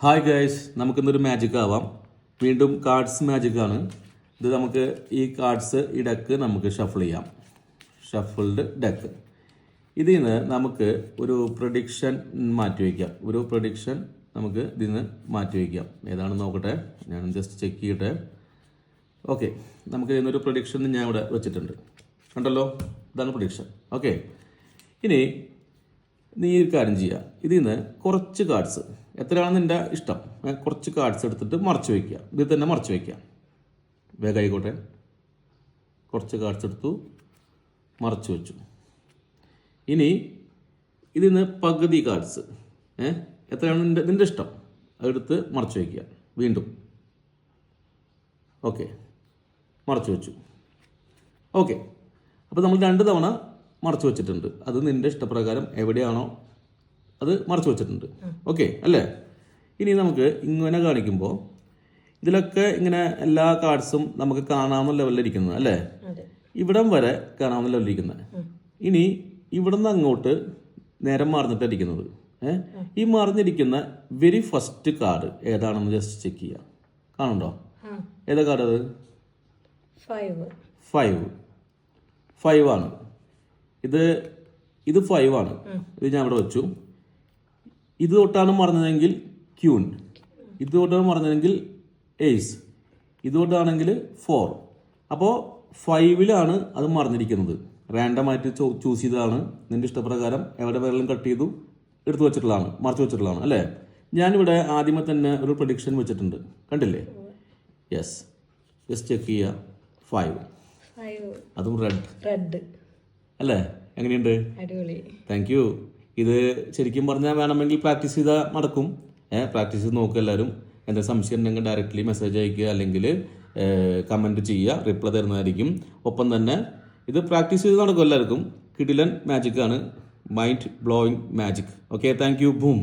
Hi guys നമുക്കിന്നൊരു magic ആവാം. വീണ്ടും കാർഡ്സ് മാജിക് ആണ്. ഇത് നമുക്ക് ഈ കാർഡ്സ് ഈ ഡെക്ക് നമുക്ക് ഷഫിൾ ചെയ്യാം. ഷഫിൾഡ് ഡെക്ക് ഇതിൽ നിന്ന് നമുക്ക് ഒരു പ്രഡിക്ഷൻ മാറ്റി വയ്ക്കാം. ഒരു പ്രഡിക്ഷൻ നമുക്ക് ഇതിൽ നിന്ന് മാറ്റി വയ്ക്കാം. ഏതാണെന്ന് നോക്കട്ടെ? ഞാൻ ജസ്റ്റ് ചെക്ക് ചെയ്യട്ടെ. ഓക്കെ നമുക്ക് ഇതിനൊരു പ്രൊഡിക്ഷൻ ഞാൻ ഇവിടെ വെച്ചിട്ടുണ്ട്. കണ്ടല്ലോ? ഇതാണ് പ്രഡിക്ഷൻ ഓക്കെ ഇനി നീ ഒരു കാര്യം ചെയ്യുക ഇതിൽ നിന്ന് കുറച്ച് കാർഡ്സ് എത്രയാണ് നിന്റെ ഇഷ്ടം? കുറച്ച് കാർഡ്സ് എടുത്തിട്ട് മറച്ചു വയ്ക്കുക ഇതിൽ തന്നെ മറച്ചു വയ്ക്കുക വേഗം ആയിക്കോട്ടെ. കുറച്ച് കാർഡ്സ് എടുത്തു മറച്ചു വെച്ചു. ഇനി ഇതിൽ നിന്ന് പകുതി കാർഡ്സ് ഏഹ് എത്രയാണ് നിന്റെ നിന്റെ ഇഷ്ടം? അതെടുത്ത് മറച്ചു വയ്ക്കുക വീണ്ടും. ഓക്കെ. മറച്ചു വെച്ചു. ഓക്കെ. അപ്പോൾ നമ്മൾ രണ്ട് തവണ മറച്ചു വെച്ചിട്ടുണ്ട്. അത് നിന്റെ ഇഷ്ടപ്രകാരം എവിടെയാണോ അത് മറച്ചു വെച്ചിട്ടുണ്ട്. ഓക്കെ അല്ലേ? ഇനി നമുക്ക് ഇങ്ങനെ കാണിക്കുമ്പോൾ ഇതിലൊക്കെ ഇങ്ങനെ എല്ലാ കാർഡ്സും നമുക്ക് കാണാവുന്ന ലെവലിലിരിക്കുന്നത് അല്ലേ? ഇവിടം വരെ കാണാവുന്ന ലെവലിരിക്കുന്നത് ഇനി ഇവിടുന്ന് അങ്ങോട്ട് നേരെ മറിഞ്ഞിട്ടിരിക്കുന്നത് ഏഹ് ഈ മറിഞ്ഞിരിക്കുന്ന വെരി ഫസ്റ്റ് കാർഡ് ഏതാണെന്ന് ജസ്റ്റ് ചെക്ക് ചെയ്യുക കാണുണ്ടോ ഏതാ കാർഡ് അത്? ഫൈവ്. ഫൈവ്. ഫൈവ് ആണ് ഇത് ഇത് ഫൈവ് ആണ് ഇത് ഞാൻ ഇവിടെ വെച്ചു. ഇത് തൊട്ടാണ് മറന്നതെങ്കിൽ ക്യൂൻ. ഇത് തൊട്ടാണ് മറന്നതെങ്കിൽ എയ്സ്. ഇത് തൊട്ടാണെങ്കിൽ ഫോർ. അപ്പോൾ ഫൈവിലാണ് അത് മറന്നിരിക്കുന്നത്. റാൻഡമായിട്ട് ചൂസ് ചെയ്തതാണ്. നിന്റെ ഇഷ്ടപ്രകാരം എവിടെ വേണമെങ്കിലും കട്ട് ചെയ്തു എടുത്തു വെച്ചിട്ടുള്ളതാണ്. മറച്ചു വെച്ചിട്ടുള്ളതാണ് അല്ലേ? ഞാനിവിടെ ആദ്യമേ തന്നെ ഒരു പ്രഡിക്ഷൻ വെച്ചിട്ടുണ്ട്. കണ്ടില്ലേ? യെസ് യെസ് ചെക്ക് ചെയ്യുക ഫൈവ് ഫൈവ് അതും റെഡ് റെഡ് അല്ലേ? എങ്ങനെയുണ്ട്? അടിപൊളി. താങ്ക് യു ഇത് ശരിക്കും പറഞ്ഞാൽ വേണമെങ്കിൽ പ്രാക്ടീസ് ചെയ്താൽ നടക്കും. പ്രാക്ടീസ് ചെയ്ത് നോക്കുക എല്ലാവരും എന്താ സംശയം ഉണ്ടെങ്കിൽ ഡയറക്റ്റ്ലി മെസ്സേജ് അയക്കുക അല്ലെങ്കിൽ കമന്റ് ചെയ്യുക. റിപ്ലൈ തരുന്നതായിരിക്കും. ഒപ്പം തന്നെ ഇത് പ്രാക്ടീസ് ചെയ്ത് നടക്കും എല്ലാവർക്കും. കിടിലൻ മാജിക് ആണ്. Mind blowing magic okay thank you boom